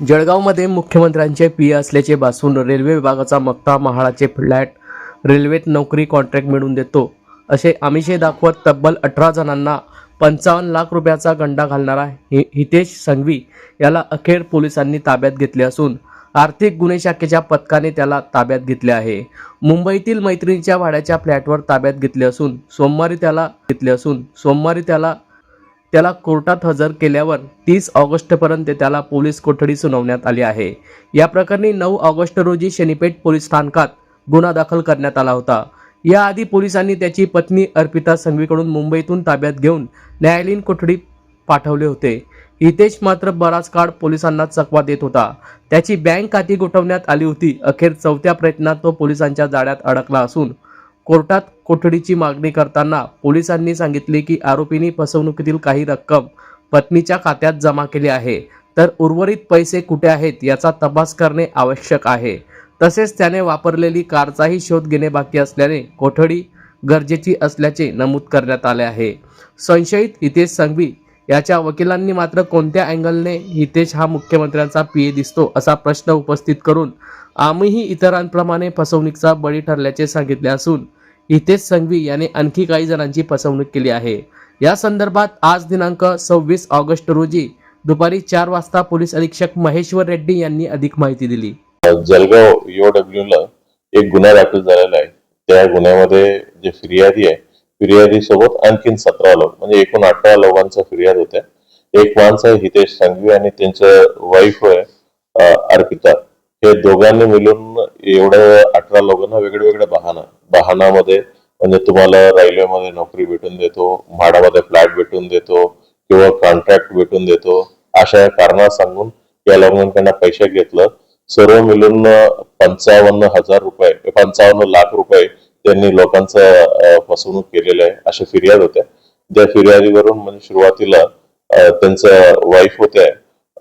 जळगावमध्ये मुख्यमंत्र्यांचे पी असल्याचे भासून रेल्वे विभागाचा मक्ता महाळाचे फ्लॅट रेल्वेत नोकरी कॉन्ट्रॅक्ट मिळवून देतो. असे आमिषे दाखवत तब्बल अठरा जणांना पंचावन्न लाख रुपयाचा गंडा घालणारा हि हितेश संघवी याला अखेर पोलिसांनी ताब्यात घेतले असून आर्थिक गुन्हे शाखेच्या पथकाने त्याला ताब्यात घेतले आहे. मुंबईतील मैत्रिणीच्या भाड्याच्या फ्लॅटवर ताब्यात घेतले असून सोमवारी त्याला घेतले असून सोमवारी त्याला त्याला कोर्टात हजर केल्यावर तीस ऑगस्टपर्यंत त्याला पोलीस कोठडी सुनावण्यात आली आहे. या प्रकरणी नऊ ऑगस्ट रोजी शनीपेठ पोलीस स्थानकात गुन्हा दाखल करण्यात आला होता. याआधी पोलिसांनी त्याची पत्नी अर्पिता संघवीकडून मुंबईतून ताब्यात घेऊन न्यायालयीन कोठडी पाठवले होते. हितेश मात्र बराच काळ पोलिसांना चकवा देत होता. त्याची बँक खाती गोठवण्यात आली होती. अखेर चौथ्या प्रयत्नात तो पोलिसांच्या जाळ्यात अडकला असून कोर्टात कोठडीची मागणी करताना पोलिसांनी सांगितले की आरोपींनी फसवणुकीतील काही रक्कम पत्नीच्या खात्यात जमा केली आहे. तर उर्वरित पैसे कुठे आहेत याचा तपास करणे आवश्यक आहे. तसेच त्याने वापरलेली कारचाही शोध घेणे बाकी असल्याने कोठडी गरजेची असल्याचे नमूद करण्यात आले आहे. संशयित हितेश संघवी याच्या वकिलांनी मात्र कोणत्या अँगलने हितेश हा मुख्यमंत्र्यांचा पीए दिसतो असा प्रश्न उपस्थित करून आम्हीही इतरांप्रमाणे फसवणुकीचा बळी ठरल्याचे सांगितले असून हितेश संघवी याने आणखी काही जणांची फसवणूक केली आहे. या संदर्भात आज दिनांक सव्वीस ऑगस्ट रोजी दुपारी चार वाजता पोलीस अधीक्षक महेश्वर रेड्डी यांनी अधिक माहिती दिली. जलगाव ला एक गुन्हा दाखल झालेला आहे. त्या गुन्ह्यामध्ये जे फिर्यादी आहे फिर्यादी सोबत आणखीन सतरा लोक म्हणजे एकूण अठरा लोकांचा फिर्याद होत्या एक माणसं आहे हितेश संघवी आणि त्यांचं वाईफ आहे अर्पिता. हे दोघांनी मिळून एवढं अठरा लोकांना वेगळे वेगळे बहाणा बहाणामध्ये म्हणजे तुम्हाला रेल्वेमध्ये नोकरी भेटून देतो म्हाडामध्ये फ्लॅट भेटून देतो किंवा कॉन्ट्रॅक्ट भेटून देतो अशा कारणा सांगून या लोकांकडनं पैसे घेतलं. सर्व मिळून पंचावन्न हजार रुपये पंचावन्न लाख रुपये त्यांनी लोकांचं फसवणूक केलेली आहे अशा फिर्याद होत्या. ज्या फिर्यादीवरून म्हणजे सुरुवातीला त्यांचं वाईफ होत्या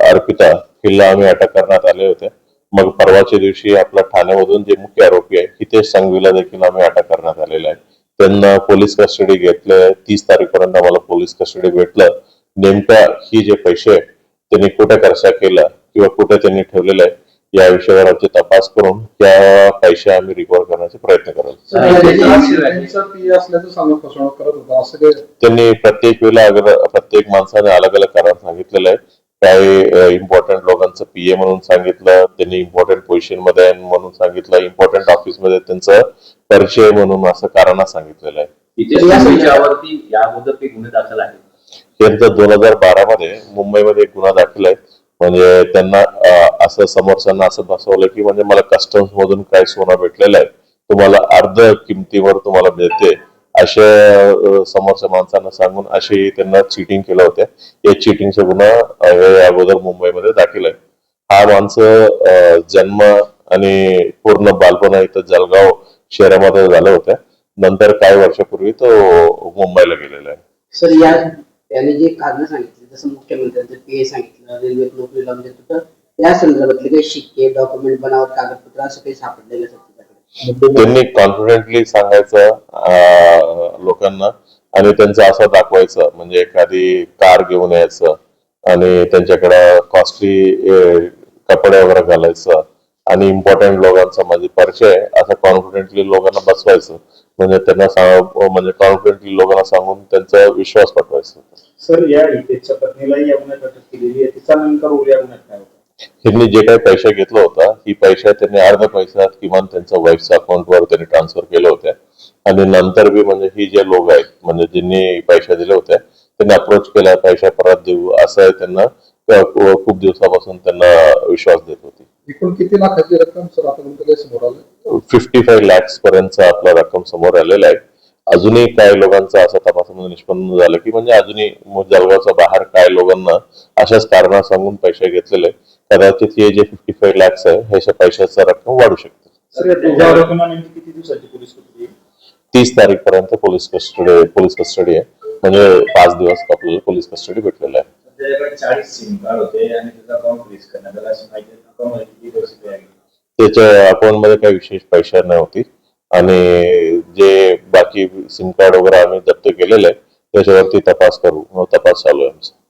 अर्पिता हिला आम्ही अटक करण्यात आले होते. मग परवाच्या दिवशी आपल्या ठाण्यामधून जे मुख्य आरोपी आहे हितेश संघवीला देखील आम्ही अटक करण्यात आलेला आहे. त्यांना पोलीस कस्टडी घेतले तीस तारीखपर्यंत आम्हाला पोलीस कस्टडी भेटलं. नेमका ही जे पैसे त्यांनी कुठे खर्च केला किंवा कुठे त्यांनी ठेवलेलं आहे या विषयावर आमचे तपास करून त्या पैसे आम्ही रिकव्हर करण्याचे प्रयत्न करत होता. असं काही त्यांनी प्रत्येक वेळेला अगर प्रत्येक माणसाने अलग अलग कारण सांगितलेलं आहे काही इम्पॉर्टंट लोकांचं पीए म्हणून सांगितलं त्यांनी इम्पॉर्टंट पोझिशनमध्ये आहे म्हणून सांगितलं इम्पॉर्टंट ऑफिसमध्ये त्यांचं परिचय म्हणून असं कारण सांगितलेलं आहे. तिथे संघवीच्यावरती या अगोदर काही गुन्हे दाखल आहेत. त्यांचं दोन हजार बारा मध्ये मुंबईमध्ये एक गुन्हा दाखल आहे. म्हणजे त्यांना असं समोरच्यांना असं बसवलं की म्हणजे मला कस्टम्स मधून काय सोनं भेटलेलं आहे. तुम्हाला अर्ध किमतीवर तुम्हाला मिळते. अशा समोरच्या माणसांना सांगून अशी त्यांना चिटिंग केलं होतं. या चिटिंगचा गुन्हा हे अगोदर मुंबईमध्ये दाखल आहे. हा माणसं जन्म आणि पूर्ण बालपण इथं जळगाव शहरामध्ये झालं होतं. नंतर काही वर्षापूर्वी तो मुंबईला गेलेला आहे. सर या त्याने जे कारण सांगितलं जसं मुख्यमंत्र्यांचं पी सांगितलं रेल्वेत नोकरी लावून देत होतं त्या संदर्भातले काही शिक्के डॉक्युमेंट बनावट कागदपत्र असं काही सापडलेलं सर त्यांनी कॉन्फिडेंटली सांगायचं लोकांना आणि त्यांचं असं दाखवायचं म्हणजे एखादी कार घेऊन यायचं आणि त्यांच्याकडे कॉस्टली कपडे वगैरे घालायचं. आणि इम्पॉर्टंट लोकांचा म्हणजे परिचय आहे, असं कॉन्फिडेंटली लोकांना बसवायचं. म्हणजे त्यांना सांग म्हणजे कॉन्फिडेंटली लोकांना सांगून त्यांचा विश्वास पटवायचा. सर या हितेशच्या पत्नीलाही या गुन्ह्यात अटक केलेली आहे. तिचा नेमका रोल या गुन्ह्यात काय होता? त्यांनी जे काही पैसे घेतलं होतं ही पैसे त्यांनी अर्ध पैशात किमान त्यांच्या वाईफच्या अकाउंटवर त्यांनी ट्रान्सफर केले होते आणि नंतर बी म्हणजे ही जे लोक आहेत म्हणजे ज्यांनी पैसे दिले होते त्यांनी अप्रोच केला पैसे परत देऊ असं त्यांना खूप दिवसापासून त्यांना विश्वास देत होती. एकूण किती लाखाची रक्कम सर आतापर्यंत काही समोर आलं फिफ्टी फाईव्ह लॅक्स पर्यंत आपला रक्कम समोर आलेला आहे. अजूनही काही लोकांचं असं तपासामध्ये निष्पन्न झालं की म्हणजे अजूनही मग जळगावच्या बाहेर काही लोकांना अशाच कारणा सांगून पैसे घेतलेले कदाचित हे जे फिफ्टी फाईव्ह लॅक्स आहे ह्याच्या पैशाचं रक्कम वाढू शकते. सर या दोघा आरोपींना नेमकी किती दिवसाची पोलीस कोठडी आहे? तीस तारीख पर्यंत पोलीस कस्टडी पोलीस कस्टडी आहे. म्हणजे पाच दिवस आपल्याला पोलीस कस्टडी भेटलेलं आहे. त्याच्या अकाउंटमध्ये काही विशेष पैसे नव्हती. आणि जे बाकी सिम कार्ड वगैरे आम्ही जप्त केलेले आहे त्याच्यावरती तपास करू. तपास चालू आहे आमचा.